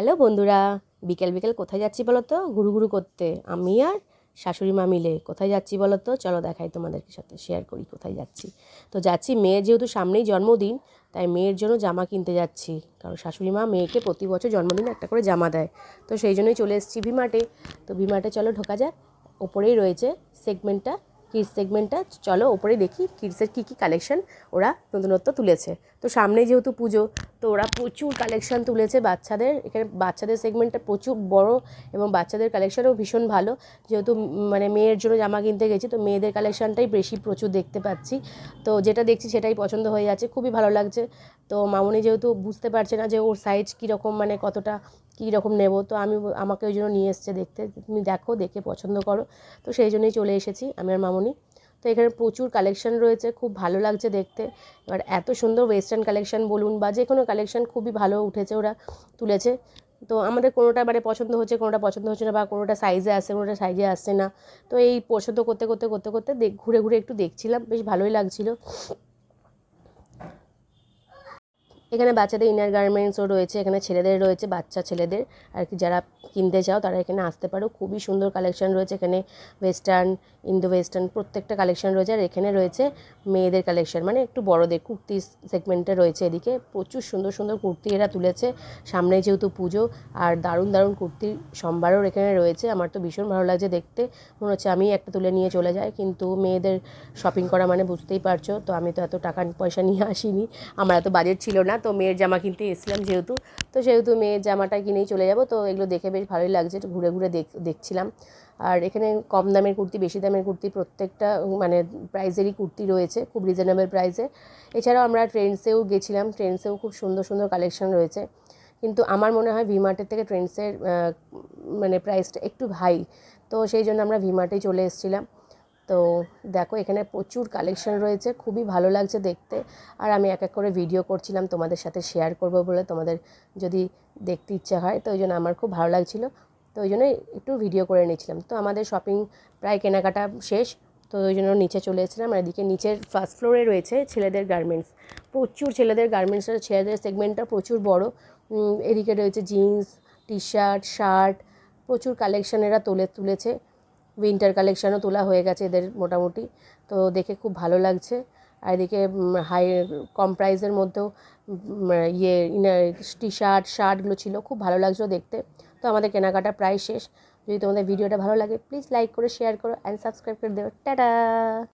Hello বন্ধুরা, বিকেল বিকেল কোথায় যাচ্ছি বলো তো? ঘুরু ঘুরু করতে। আমি আর শাশুড়ি মা মিলে কোথায় যাচ্ছি বলো তো? চলো দেখাই তোমাদের সাথে শেয়ার করি কোথায় যাচ্ছি। তো যাচ্ছি মেয়ের যেহেতু সামনেই জন্মদিন, তাই মেয়ের জন্য জামা কিনতে যাচ্ছি। কারণ শাশুড়ি মা মেয়েকে প্রতি বছর জন্মদিনে একটা করে জামা দেয়। তো সেই জন্যই চলে এসেছি ভিমার্টে তো ভিমার্টে চলো ঢোকা যাক। ওপরেই রয়েছে সেগমেন্টটা কিডস সেগমেন্টটা চলো ওপরে দেখি কিডসের কী কী কালেকশন ওরা নতুনত্ব তুলেছে। তো সামনে যেহেতু পুজো, তো ওরা প্রচুর কালেকশন তুলেছে বাচ্চাদের। এখানে বাচ্চাদের সেগমেন্টটা প্রচুর বড় এবং বাচ্চাদের কালেকশনও ভীষণ ভালো। যেহেতু মানে মেয়ের জন্য জামা কিনতে গেছি, তো মেয়েদের কালেকশনটাই বেশি প্রচুর দেখতে পাচ্ছি। তো যেটা দেখছি সেটাই পছন্দ হয়ে যাচ্ছে, খুবই ভালো লাগছে। তো মামনি যেহেতু বুঝতে পারছে না যে ওর সাইজ কীরকম মানে কতটা কী রকম নেব? তো আমি আমাকে ওই জন্য নিয়ে এসছে দেখতে। তুমি দেখো, দেখে পছন্দ করো। তো সেই জন্যই চলে এসেছি আমি আর মামনি। তো এখানে প্রচুর কালেকশন রয়েছে, খুব ভালো লাগছে দেখতে। এবার এত সুন্দর ওয়েস্টার্ন কালেকশন বলুন বা যে কোনো কালেকশন খুবই ভালো উঠেছে ওরা, তুলেছে। তো আমাদের কোনোটা মানে পছন্দ হচ্ছে, কোনোটা পছন্দ হচ্ছে না বা কোনোটা সাইজে আসছে, কোনোটা সাইজে আসছে না। তো এই পছন্দ করতে করতে করতে করতে ঘুরে ঘুরে একটু দেখছিলাম, বেশ ভালোই লাগছিল। এখানে বাচ্চাদের ইনার গার্মেন্টসও রয়েছে, এখানে ছেলেদের রয়েছে, বাচ্চা ছেলেদের। আর কি যারা কিনতে চাও, তারা এখানে আসতে পারো। খুবই সুন্দর কালেকশন রয়েছে এখানে। ওয়েস্টার্ন ইন্দো ওয়েস্টার্ন প্রত্যেকটা কালেকশন রয়েছে। আর এখানে রয়েছে মেয়েদের কালেকশন মানে একটু বড়দের কুর্তি সেগমেন্টে রয়েছে এদিকে। প্রচুর সুন্দর সুন্দর কুর্তি এরা তুলেছে। সামনে যেহেতু পুজো, আর দারুণ দারুণ কুর্তির সম্ভারও এখানে রয়েছে। আমার তো ভীষণ ভালো লাগছে দেখতে। মনে হচ্ছে আমি একটা তুলে নিয়ে চলে যাই। কিন্তু মেয়েদের শপিং করা মানে বুঝতেই পারছ, তো আমি তো এত টাকা পয়সা নিয়ে আসিনি। আমার এত বাজেট ছিল না। তো মেয়ের জামা কিনতে এসেছিলাম যেহেতু। তো সেহেতু মেয়ের জামাটা কিনেই চলে যাব। তো এগুলো দেখে বেশ ভালোই লাগছে। একটু ঘুরে ঘুরে দেখ, দেখছিলাম। আর এখানে কম দামের কুর্তি, বেশি দামের কুর্তি প্রত্যেকটা মানে প্রাইজেরই কুর্তি রয়েছে, খুব রিজনেবল প্রাইসে এছাড়াও আমরা ট্রেন্ডসেও গেছিলাম। ট্রেন্ডসেও খুব সুন্দর সুন্দর কালেকশন রয়েছে। কিন্তু আমার মনে হয় ভিমার্টের থেকে ট্রেন্ডসের মানে প্রাইসটা একটু হাই তো সেই জন্য আমরা ভিমার্টেই চলে এসেছিলাম। তো দেখো, এখানে প্রচুর কালেকশন রয়েছে, খুবই ভালো লাগছে দেখতে। আর আমি এক এক করে ভিডিও করছিলাম, তোমাদের সাথে শেয়ার করব বলে তোমাদের যদি দেখতে ইচ্ছা হয়, তো ওই জন্য আমার খুব ভালো লাগছিল। তো ওই জন্য একটু ভিডিও করে নিয়েছিলাম। তো আমাদের শপিং প্রায় কেনাকাটা শেষ, তো ওই জন্য নিচে চলে এসেছিলাম। আর এদিকে নিচের ফার্স্ট ফ্লোরে রয়েছে ছেলেদের গার্মেন্টস প্রচুর ছেলেদের গার্মেন্টসের ছেলেদের সেগমেন্টটা প্রচুর বড়। এদিকে রয়েছে জিন্স টি শার্ট শার্ট প্রচুর কালেকশন এরা তুলে, তুলেছে। উইন্টার কালেকশানও তোলা হয়ে গেছে এদের মোটামুটি। তো দেখে খুব ভালো লাগছে। আর এদিকে হাই কম প্রাইসের মধ্যেও ইয়ে ইনার টি শার্ট শার্টগুলো ছিল, খুব ভালো লাগছিল দেখতে। তো আমাদের কেনাকাটা প্রায় শেষ। যদি তোমাদের ভিডিওটা ভালো লাগে প্লিজ লাইক করে শেয়ার করো অ্যান্ড সাবস্ক্রাইব করে দেবে। টাটা!